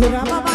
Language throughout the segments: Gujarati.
મથુરામાં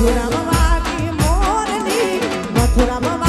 મથુરામાં વાગી મોરની મથુરામાં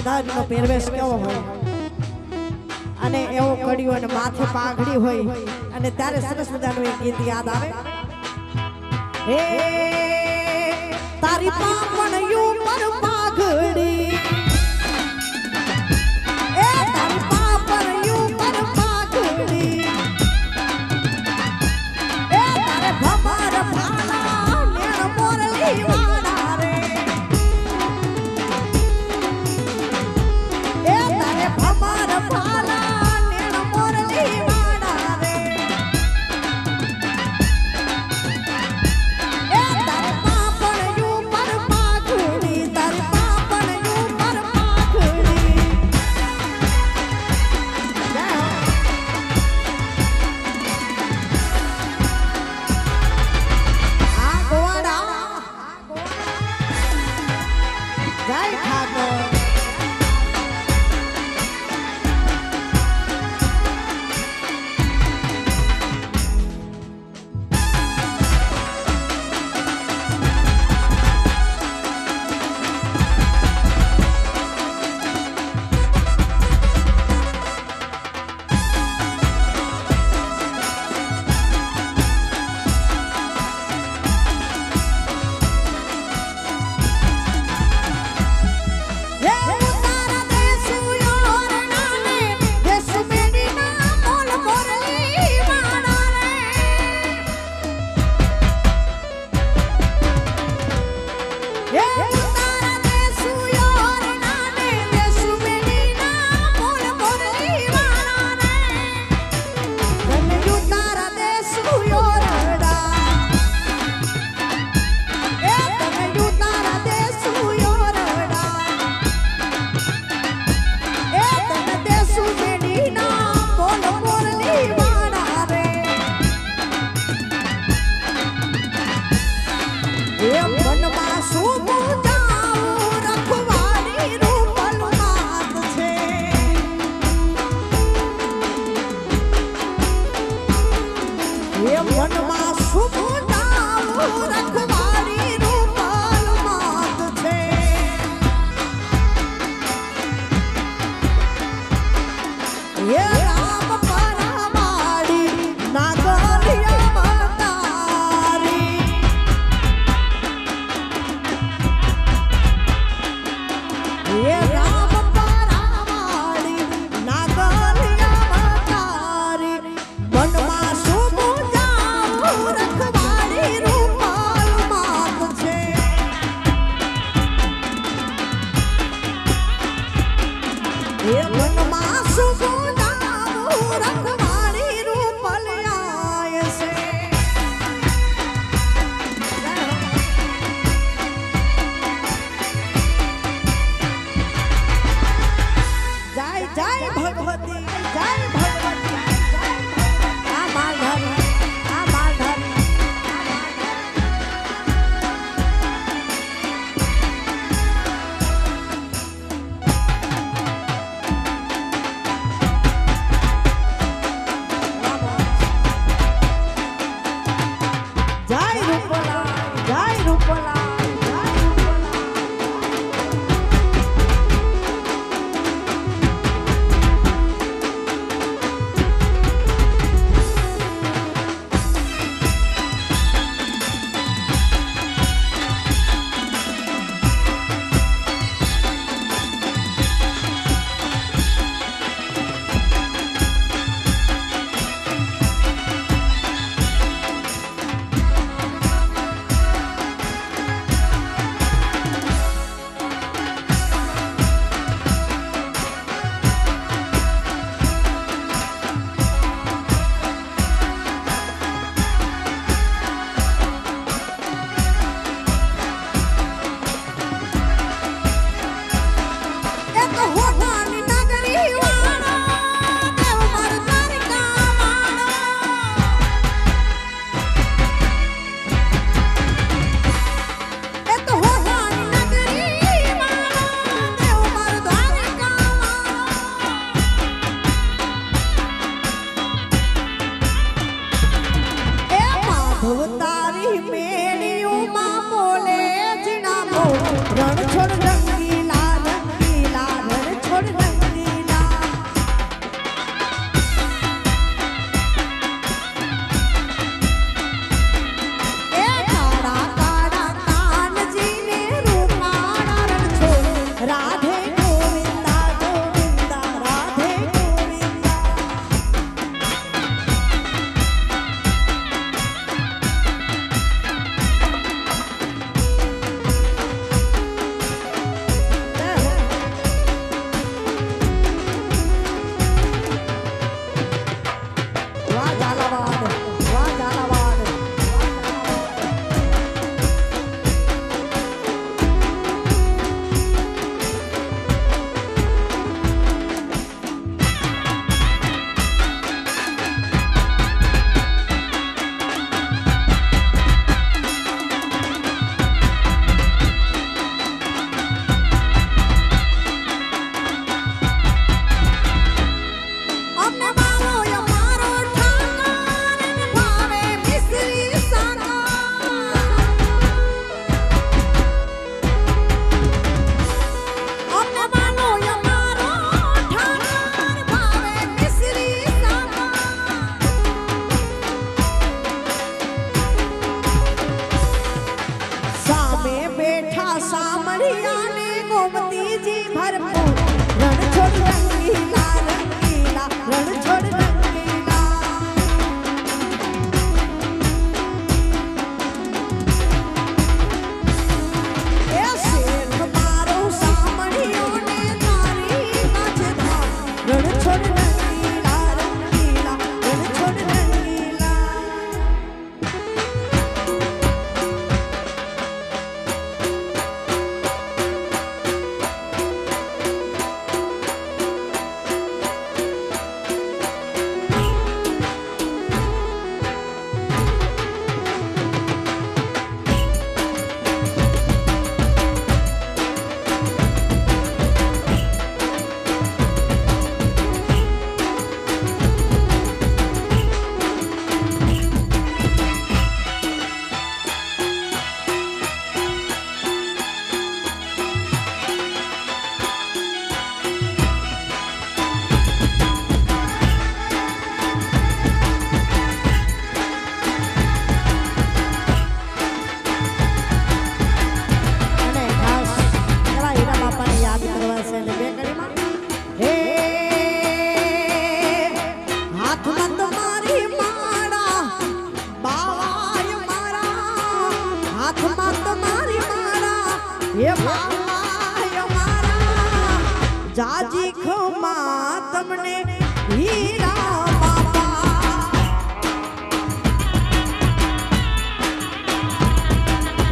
દાદાજીનો પહેરવેશ કેવો હોય? અને એવો કડ્યો અને માથે પાઘડી હોય, અને ત્યારે સરસ મજાનું એક ગીત યાદ આવે. હે, તારી પાપણ પાઘડી.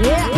Yeah.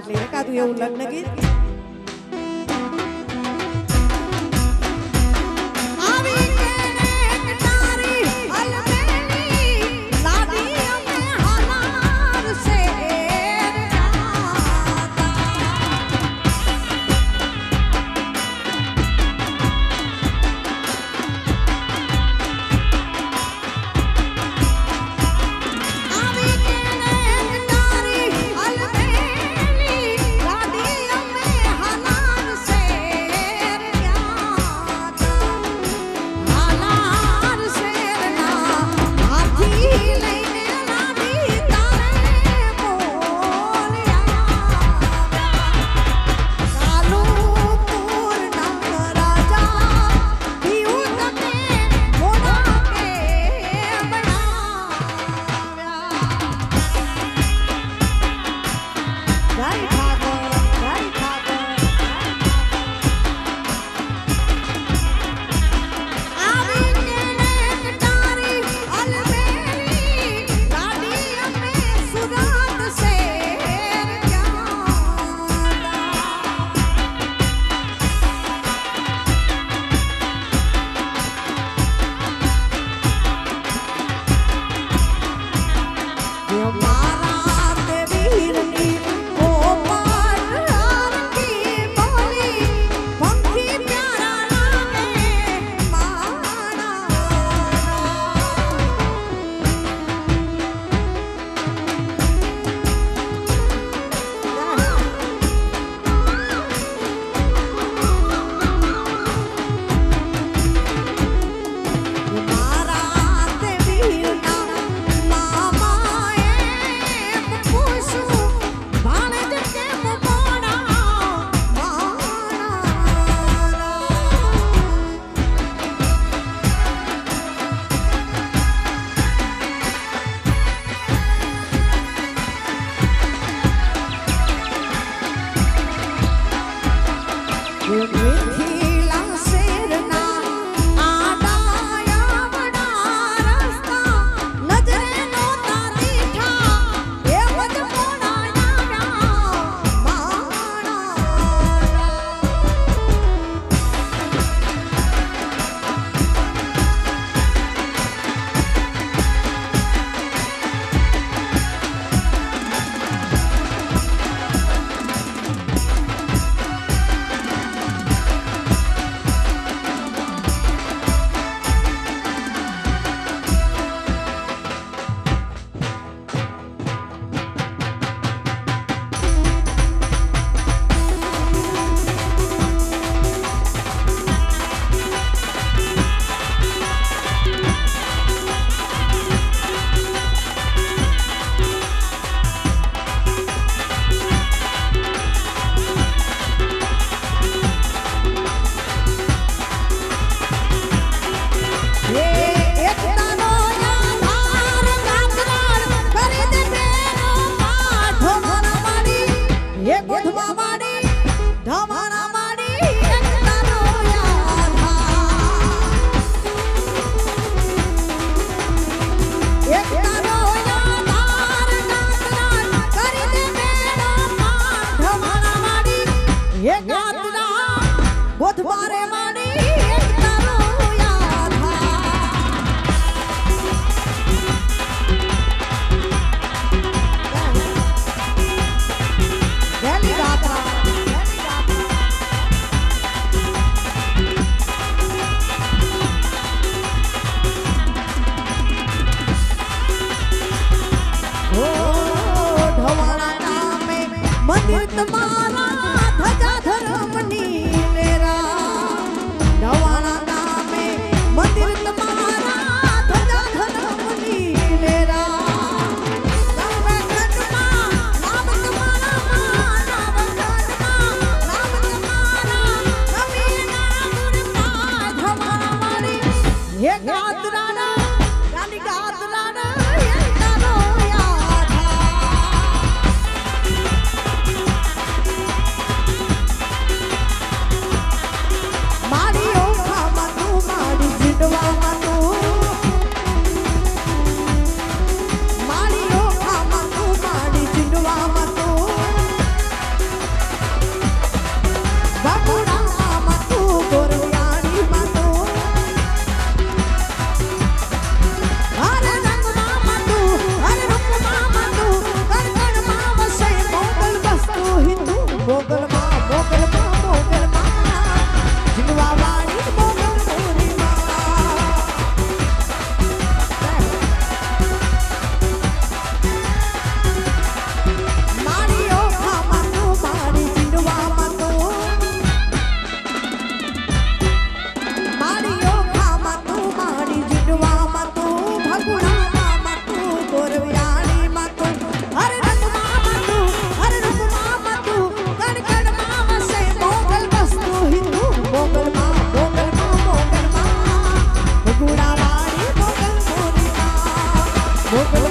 એટલે એકાદું એવું લગ્ન ગીત Welcome.